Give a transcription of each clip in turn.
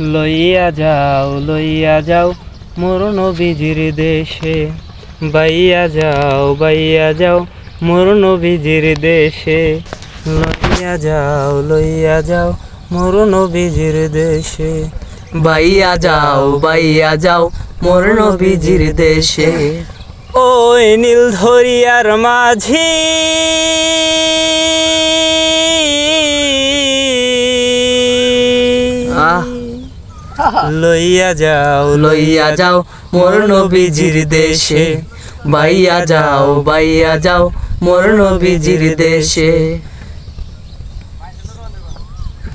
লইয়া যাও লইয়া যাও মোর নবীজির দেশে। বাইয়া যাও বাইয়া যাও মোর নবীজির দেশে। লইয়া যাও লইয়া যাও মোর নবীজির দেশে। বাইয়া যাও বাইয়া যাও মোর নবীজির দেশে। ওই নীল ধরিয়ার মাঝি লইয়া যাও লইয়া যাও মোর নবীজির দেশে। বাইয়া যাও বাইয়া যাও মোর নবীজির দেশে।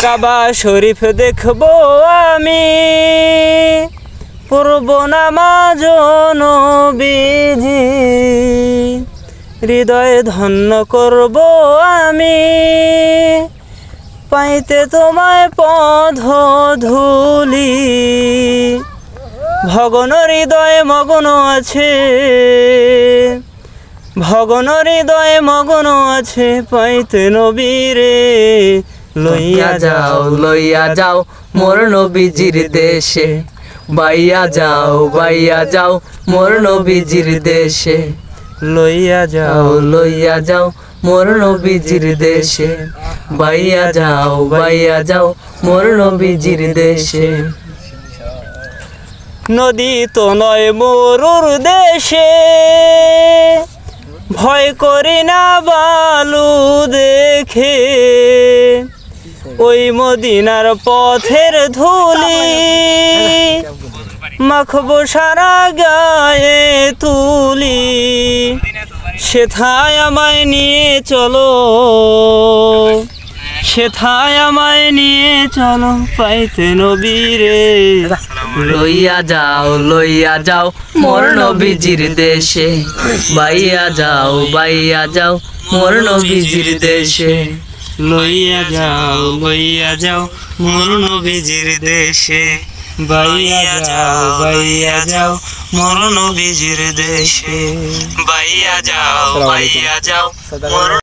কাবা শরীফ দেখব আমি পূর্ব নামাজ নবীজি। হৃদয়ে ধন্য করব আমি পাইতে তোমায় পধ ধুলি। ভগন হৃদয়ে মগ্ন আছে ভগন হৃদয়ে মগ্ন আছে পাইতে নবীরে লইয়া যাও লইয়া যাও মোর নবীজির দেশে। বাইয়া যাও বাইয়া যাও মোর নবীজির দেশে। লইয়া যাও। যাও লইয়া যাও মোর নবীজির দেশে। বাইয়া যাও বাইয়া যাও, মোর নবীজির দেশে। নদী তো নয় মরুর দেশে। ভয় করি না বালু দেখে। ওই মদিনার পথের ধুলি। মাখবো সারা গায়ে তুলি সেথায় আমায় নিয়ে চলো। সেথায় আমায় নিয়ে চলো পাইতে নবীরে। লইয়া যাও লইয়া যাও মোর নবীজির দেশে। বাইয়া যাও বাইয়া যাও মোর নবীজির দেশে। লইয়া যাও লইয়া যাও মোর নবীজির দেশে। বাইয়া যাও বাইয়া যাও মরণ নবীজির দেশে। বাইয়া যাও বাইয়া যাও মোর